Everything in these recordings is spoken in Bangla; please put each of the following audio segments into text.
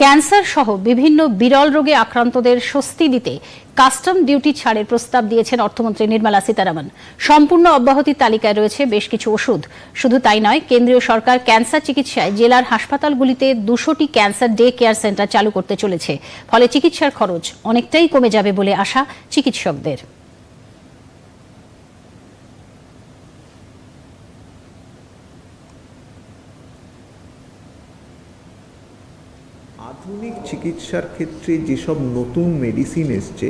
ক্যান্সার সহ বিভিন্ন বিরল রোগে আক্রান্তদের স্বস্তি দিতে কাস্টম ডিউটি ছাড়ের প্রস্তাব দিয়েছেন অর্থমন্ত্রী নির্মলা সীতারামন। সম্পূর্ণ অব্যাহতির তালিকায় রয়েছে বেশ কিছু ওষুধ। শুধু তাই নয়, কেন্দ্রীয় সরকার ক্যান্সার চিকিৎসায় জেলার হাসপাতালগুলিতে দুশোটি ক্যান্সার ডে কেয়ার সেন্টার চালু করতে চলেছে। ফলে চিকিৎসার খরচ অনেকটাই কমে যাবে বলে আশা চিকিৎসকদের। আধুনিক চিকিৎসার ক্ষেত্রে যেসব নতুন মেডিসিন এসছে,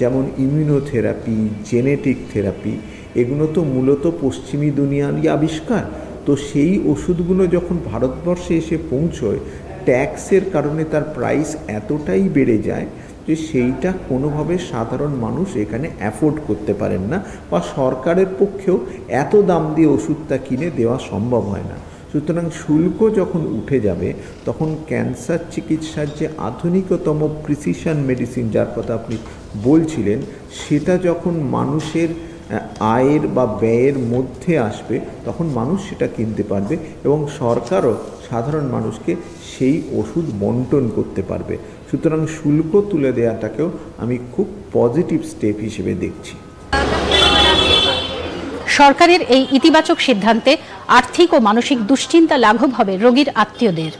যেমন ইমিউনোথেরাপি জেনেটিক থেরাপি এগুলো তো মূলত পশ্চিমী দুনিয়ারই আবিষ্কার। তো সেই ওষুধগুলো যখন ভারতবর্ষে এসে পৌঁছয় ট্যাক্সের কারণে তার প্রাইস এতটাই বেড়ে যায় যে সেইটা কোনোভাবে সাধারণ মানুষ এখানে অ্যাফোর্ড করতে পারেন না বা সরকারের পক্ষেও এত দাম দিয়ে ওষুধটা কিনে দেওয়া সম্ভব হয় না। সুতরাং শুল্ক যখন উঠে যাবে, তখন ক্যান্সার চিকিৎসার যে আধুনিকতম প্রিসিশন মেডিসিন যার কথা আপনি বলছিলেন, সেটা যখন মানুষের আয়ের বা ব্যয়ের মধ্যে আসবে, তখন মানুষ সেটা কিনতে পারবে এবং সরকারও সাধারণ মানুষকে সেই ওষুধ বন্টন করতে পারবে। সুতরাং শুল্ক তুলে দেওয়াটাকেও আমি খুব পজিটিভ স্টেপ হিসেবে দেখছি। সরকারের এই ইতিবাচক সিদ্ধান্তে আর্থিক ও মানসিক দুশ্চিন্তা লাঘব হবে রোগীর আত্মীয়দের।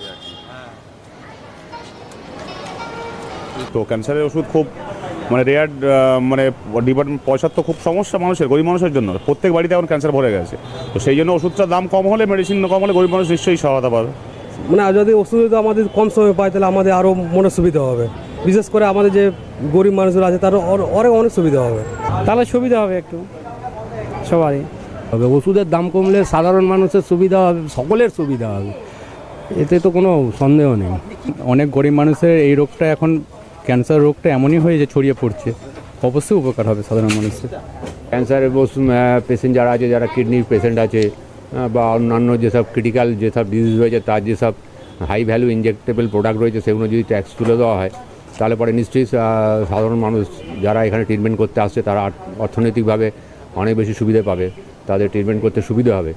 তো ক্যান্সারের ওষুধ খুব মানে রেয়ার মানে ডিপার্টমেন্ট পয়সার তো খুব সমস্যা মানুষের গরিব মানুষের জন্য। প্রত্যেক বাড়িতে এখন ক্যান্সার ভরে গেছে। তো সেই জন্য ওষুধটার দাম কম হলে মেডিসিন কম হলে গরিব মানুষ নিশ্চয়ই সহায়তা পাবে। মানে আর যদি ওষুধ যদি আমাদের কম সময় পায় তাহলে আমাদের আরও মনে সুবিধা হবে। বিশেষ করে আমাদের যে গরিব মানুষগুলো আছে তার অনেক অনেক সুবিধা হবে। তাহলে সুবিধা হবে একটু। সবারই। হবে ওষুধের দাম কমলে সাধারণ মানুষের সুবিধা হবে সকলের সুবিধা হবে। এতে তো কোনো সন্দেহ নেই। অনেক গরিব মানুষের এই রোগটা এখন ক্যান্সার রোগটা এমনই হয়ে যে ছড়িয়ে পড়ছে। অবশ্যই উপকার হবে সাধারণ মানুষের। ক্যান্সারের পেশেন্ট যারা আছে যারা কিডনির পেশেন্ট আছে বা অন্যান্য যেসব ক্রিটিক্যাল যেসব ডিজিজ রয়েছে তার যেসব হাই ভ্যালু ইনজেক্টেবল প্রোডাক্ট রয়েছে সেগুলো যদি ট্যাক্স তুলে দেওয়া হয় তাহলে পরে নিশ্চয়ই সাধারণ মানুষ যারা এখানে ট্রিটমেন্ট করতে আসছে তারা অর্থনৈতিকভাবে অনেক বেশি সুবিধা পাবে তাদের ট্রিটমেন্ট করতে সুবিধা হবে।